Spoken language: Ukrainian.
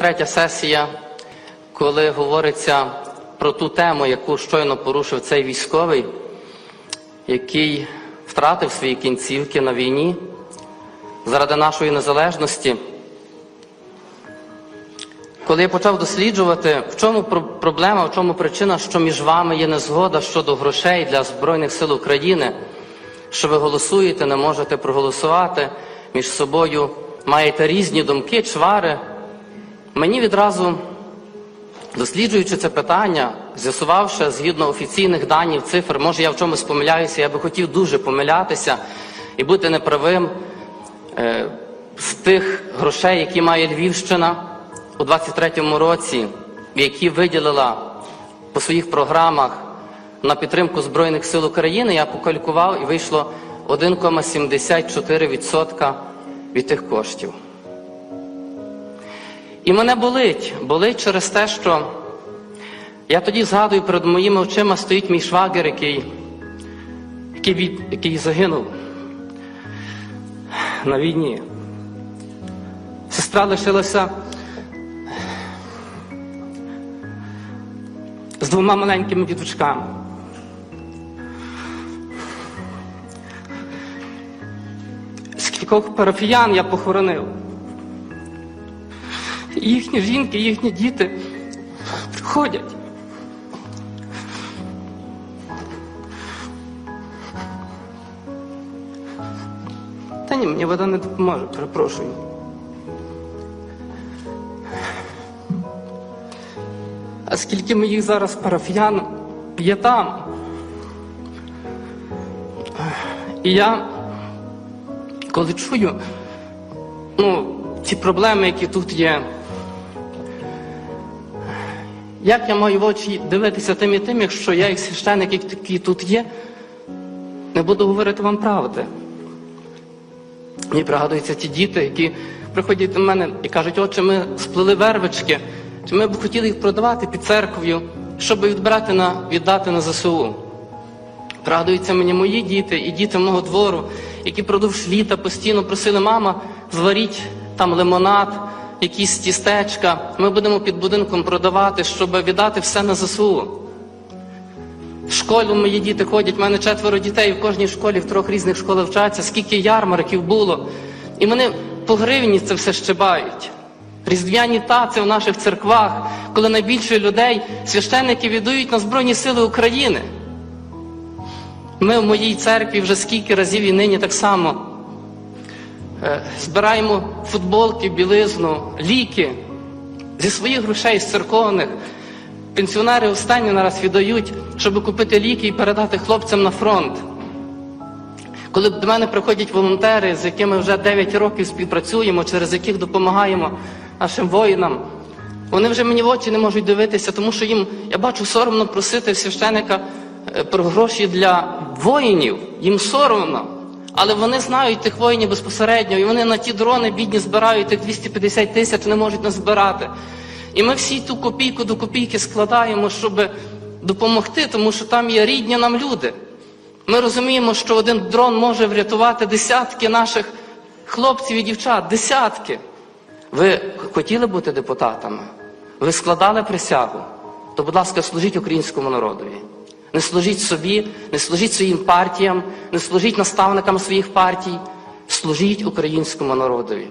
третя сесія, коли говориться про ту тему, яку щойно порушив цей військовий, який втратив свої кінцівки на війні заради нашої незалежності. Коли я почав досліджувати, в чому проблема, в чому причина, що між вами є незгода щодо грошей для Збройних сил України, що ви голосуєте, не можете проголосувати між собою, маєте різні думки, чвари, мені відразу, досліджуючи це питання, з'ясувавши згідно офіційних даних, цифр, може я в чомусь помиляюся, я би хотів дуже помилятися і бути неправим е, з тих грошей, які має Львівщина у 23-му році, які виділила по своїх програмах на підтримку Збройних сил України, я покалькував і вийшло 1,74% від тих коштів. І мене болить, болить через те, що я тоді згадую, перед моїми очима стоїть мій швагер, який, який, який загинув на війні. Сестра лишилася з двома маленькими діточками. Скількох парафіян я похоронив. Їхні жінки, їхні діти приходять. Та ні, мені вода не допоможе, перепрошую. А скільки моїх зараз парафіян є там. І я, коли чую, ну, ці проблеми, які тут є, як я маю в очі дивитися тим і тим, якщо я, як священник, який тут є, не буду говорити вам правди. Мені пригадуються ті діти, які приходять до мене і кажуть, отче, ми сплели вервички, чи ми б хотіли їх продавати під церквою, щоб відбрати на, віддати на ЗСУ. Пригадуються мені мої діти і діти мого двору, які продовж літа постійно просили, мама, зваріть там лимонад, якісь тістечка. Ми будемо під будинком продавати, щоб віддати все на ЗСУ. В школу мої діти ходять, в мене четверо дітей в кожній школі, в трьох різних школах вчаться, скільки ярмарків було. І вони по гривні це все щебають. Різдвяні таці в наших церквах, коли найбільше людей священники віддають на Збройні Сили України. Ми в моїй церкві вже скільки разів і нині так само збираємо футболки, білизну, ліки зі своїх грошей, з церковних. Пенсіонери останні нараз віддають, щоб купити ліки і передати хлопцям на фронт. Коли до мене приходять волонтери, з якими вже 9 років співпрацюємо, через яких допомагаємо нашим воїнам, вони вже мені в очі не можуть дивитися, тому що їм, я бачу, соромно просити священика е, про гроші для воїнів. Їм соромно. Але вони знають тих воїнів безпосередньо, і вони на ті дрони бідні збирають тих 250 тисяч, не можуть назбирати. І ми всі ту копійку до копійки складаємо, щоб допомогти, тому що там є рідні нам люди. Ми розуміємо, що один дрон може врятувати десятки наших хлопців і дівчат, десятки. Ви хотіли бути депутатами? Ви складали присягу? То, будь ласка, служіть українському народові. Не служіть собі, не служіть своїм партіям, не служіть наставникам своїх партій, служіть українському народові.